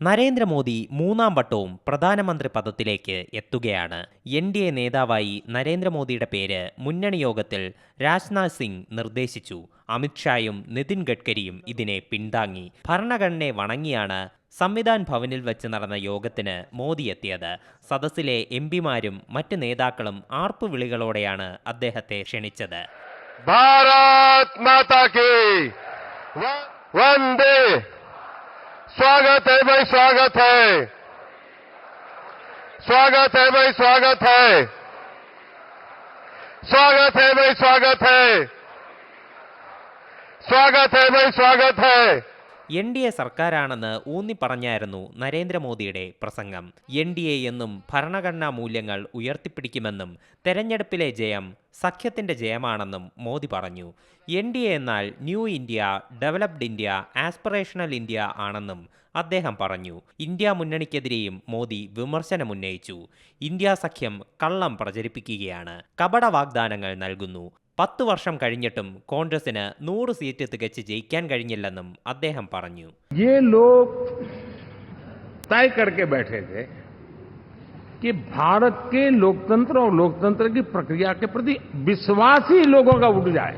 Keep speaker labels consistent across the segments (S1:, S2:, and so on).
S1: നരേന്ദ്രമോദി മൂന്നാം വട്ടവും പ്രധാനമന്ത്രി പദത്തിലേക്ക് എത്തുകയാണ്. എൻ ഡി എ നേതാവായി നരേന്ദ്രമോദിയുടെ പേര് മുന്നണി യോഗത്തിൽ രാജ്നാഥ് സിംഗ് നിർദ്ദേശിച്ചു. അമിത്ഷായും നിതിൻ ഗഡ്കരിയും ഇതിനെ പിന്താങ്ങി ഭരണഘടനയെ വണങ്ങിയാണ് സംവിധാൻ ഭവനിൽ വെച്ച് നടന്ന യോഗത്തിന് മോദി എത്തിയത്. സദസ്സിലെ എം പിമാരും മറ്റ് നേതാക്കളും ആർപ്പുവിളികളോടെയാണ് അദ്ദേഹത്തെ ക്ഷണിച്ചത്.
S2: ഭാരത് മാതാ വന്ദേ स्वागत है भाई, स्वागत है। स्वागत है भाई, स्वागत है। स्वागत है भाई, स्वागत है। स्वागत है भाई, स्वागत है।
S1: എൻ ഡി എ സർക്കാരാണെന്ന് ഊന്നി പറഞ്ഞായിരുന്നു നരേന്ദ്രമോദിയുടെ പ്രസംഗം. എൻ ഡി എ എന്നും ഭരണഘടനാ മൂല്യങ്ങൾ ഉയർത്തിപ്പിടിക്കുമെന്നും തെരഞ്ഞെടുപ്പിലെ ജയം സഖ്യത്തിന്റെ ജയമാണെന്നും മോദി പറഞ്ഞു. എൻ ഡി എ എന്നാൽ new India developed India aspirational India ആണെന്നും അദ്ദേഹം പറഞ്ഞു. ഇന്ത്യ മുന്നണിക്കെതിരെയും മോദി വിമർശനമുന്നയിച്ചു. ഇന്ത്യ സഖ്യം കള്ളം പ്രചരിപ്പിക്കുകയാണ്. കപട വാഗ്ദാനങ്ങൾ നൽകുന്നു. പത്തു വർഷം കഴിഞ്ഞിട്ടും കോൺഗ്രസിന് നൂറ് സീറ്റ് തികച്ച് ജയിക്കാൻ കഴിഞ്ഞില്ലെന്നും അദ്ദേഹം പറഞ്ഞു
S3: ये लोग तय करके बैठे थे कि भारत के लोकतंत्र और लोकतंत्र की प्रक्रिया के प्रति विश्वास ही लोगों का उठ जाए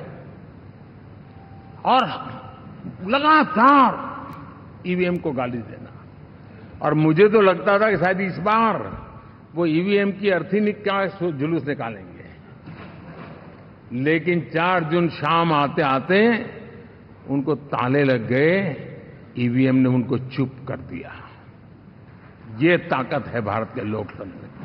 S3: और लगातार ईवीएम को गाली देना और मुझे तो लगता था कि शायद इस बार वो ईवीएम की अर्थी का जुलूस निकालेंगे लेकिन 4 जून शाम आते आते उनको ताले लग गए ईवीएम ने उनको चुप कर दिया ये ताकत है भारत के लोकतंत्र की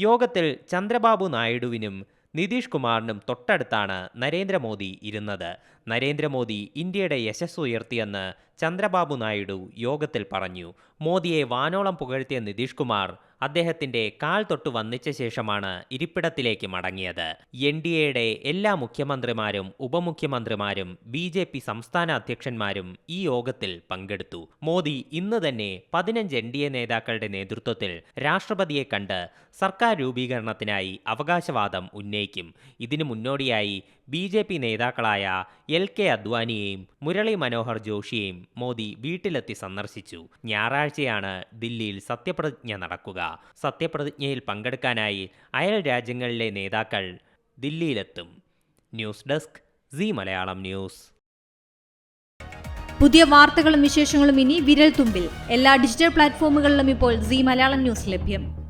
S1: യോഗത്തിൽ ചന്ദ്രബാബു നായിഡുവിനും നിതീഷ് കുമാറിനും തൊട്ടടുത്താണ് നരേന്ദ്രമോദി ഇരുന്നത് നരേന്ദ്രമോദി ഇന്ത്യയുടെ യശസ് ഉയർത്തിയെന്ന് ചന്ദ്രബാബു നായിഡു യോഗത്തിൽ പറഞ്ഞു മോദിയെ വാനോളം പുകഴ്ത്തിയ നിതീഷ് കുമാർ അദ്ദേഹത്തിന്റെ കാൽ തൊട്ട് വന്നിച്ച ശേഷമാണ് ഇരിപ്പിടത്തിലേക്ക് മടങ്ങിയത്. എൻ ഡി എയുടെ എല്ലാ മുഖ്യമന്ത്രിമാരും ഉപമുഖ്യമന്ത്രിമാരും ബി ജെ പി സംസ്ഥാന അധ്യക്ഷന്മാരും ഈ യോഗത്തിൽ പങ്കെടുത്തു. മോദി ഇന്ന് തന്നെ പതിനഞ്ച് എൻ ഡി എ നേതാക്കളുടെ നേതൃത്വത്തിൽ രാഷ്ട്രപതിയെ കണ്ട് സർക്കാർ രൂപീകരണത്തിനായി അവകാശവാദം ഉന്നയിക്കും. ഇതിനു മുന്നോടിയായി ബി ജെ പി നേതാക്കളായ എൽ കെ അദ്വാനിയെയും മുരളി മനോഹർ ജോഷിയെയും മോദി വീട്ടിലെത്തി സന്ദർശിച്ചു. ഞായറാഴ്ചയാണ് ദില്ലിയിൽ സത്യപ്രതിജ്ഞ നടക്കുക. സത്യപ്രതിജ്ഞയിൽ പങ്കെടുക്കാനായി അയൽ രാജ്യങ്ങളിലെ നേതാക്കൾ ദില്ലിയിലെത്തും. News desk C Malayalam news.
S4: പുതിയ വാർത്തകളും വിശേഷങ്ങളും ഇനി വിരൽ തുമ്പിൽ എല്ലാ ഡിജിറ്റൽ പ്ലാറ്റ്ഫോമുകളിലും ഇപ്പോൾ സി മലയാളം ന്യൂസ് ലഭ്യം.